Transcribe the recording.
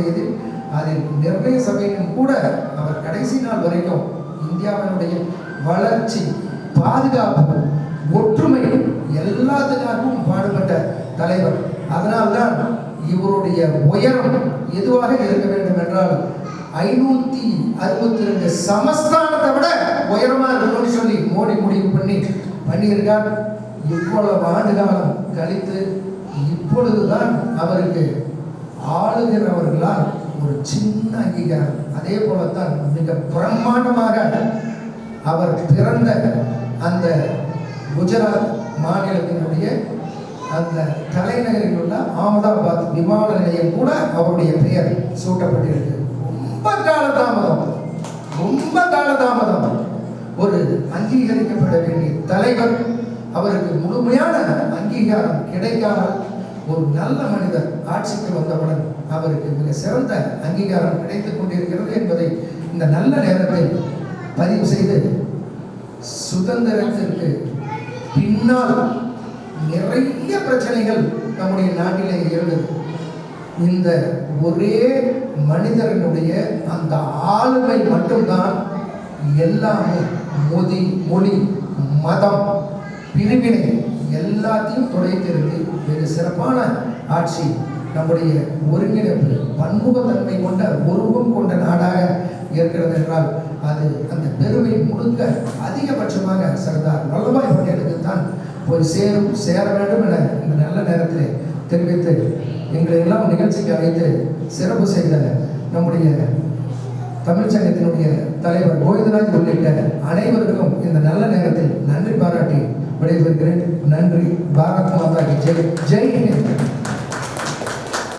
தேதி அதில் நிர்ணய சபையிலும் கூட அவர் கடைசி நாள் வரைக்கும் இந்தியாவினுடைய வளர்ச்சி பாதுகாப்பு ஒற்றுமை எல்லாத்துக்காகவும் பாடுபட்ட தலைவர். அதனால்தான் இவருடைய உயரம் எதுவாக இருக்க வேண்டும் என்றால் ஐநூத்தி அறுபத்தி ரெண்டு சமஸ்தானத்தை விட உயரமா இருக்கணும்னு சொல்லி மோடி முடிவு பண்ணி பண்ணியிருக்கார். இவ்வளவு ஆண்டு காலம் கழித்து இப்பொழுதுதான் அவருக்கு ஆளுகிறவர்களால் ஒரு சின்ன அங்கீகாரம். அதே போலத்தான் மிக பிரம்மாண்டமாக அவர் பிறந்த அந்த குஜராத் மாநிலத்தினுடைய அந்த தலைநகரில் உள்ள அகமதாபாத் விமான நிலையம் கூட அவருடைய பெயர் சூட்டப்பட்டிருக்கு. ரொம்ப காலதாமதம். ரொம்ப காலதாமதம். ஒரு அங்கீகரிக்கப்பட வேண்டிய தலைவர் அவருக்கு முழுமையான அங்கீகாரம் கிடைக்காமல் ஒரு நல்ல மனிதர் ஆட்சிக்கு வந்தவுடன் அவருக்கு மிக சிறந்த அங்கீகாரம் கிடைத்துக் கொண்டிருக்கிறது என்பதை இந்த நல்ல நேரத்தில் பதிவு செய்து சுதந்திரத்திற்கு பின்னால் நிறைய பிரச்சனைகள் நம்முடைய நாட்டிலே இருந்தது. இந்த ஒரே மனிதனுடைய அந்த ஆளுமை மட்டும்தான் எல்லாமே மொழி மொழி மதம் பிரிவினை எல்லாத்தையும் துடைத்திருந்து வெகு சிறப்பான ஆட்சி நம்முடைய ஒருங்கிணைப்பு பன்முகத்தன்மை கொண்ட உருவம் கொண்ட நாடாக இருக்கிறது என்றால் அது அந்த பெருமை முழுக்க அதிகபட்சமாக சர்தார் வல்லபாய் பட்டேலுக்கு தான் போய் சேரும் சேர வேண்டும் என இந்த நல்ல நேரத்தில் தெரிவித்து எங்களை எல்லாம் நிகழ்ச்சிக்கு அழைத்து சிறப்பு செய்த நம்முடைய தமிழ்ச்சங்கத்தினுடைய தலைவர் கோவிந்தராஜ் உள்ளிட்ட அனைவருக்கும் இந்த நல்ல நேரத்தில் நன்றி பாராட்டி விடைபெறுகிறேன்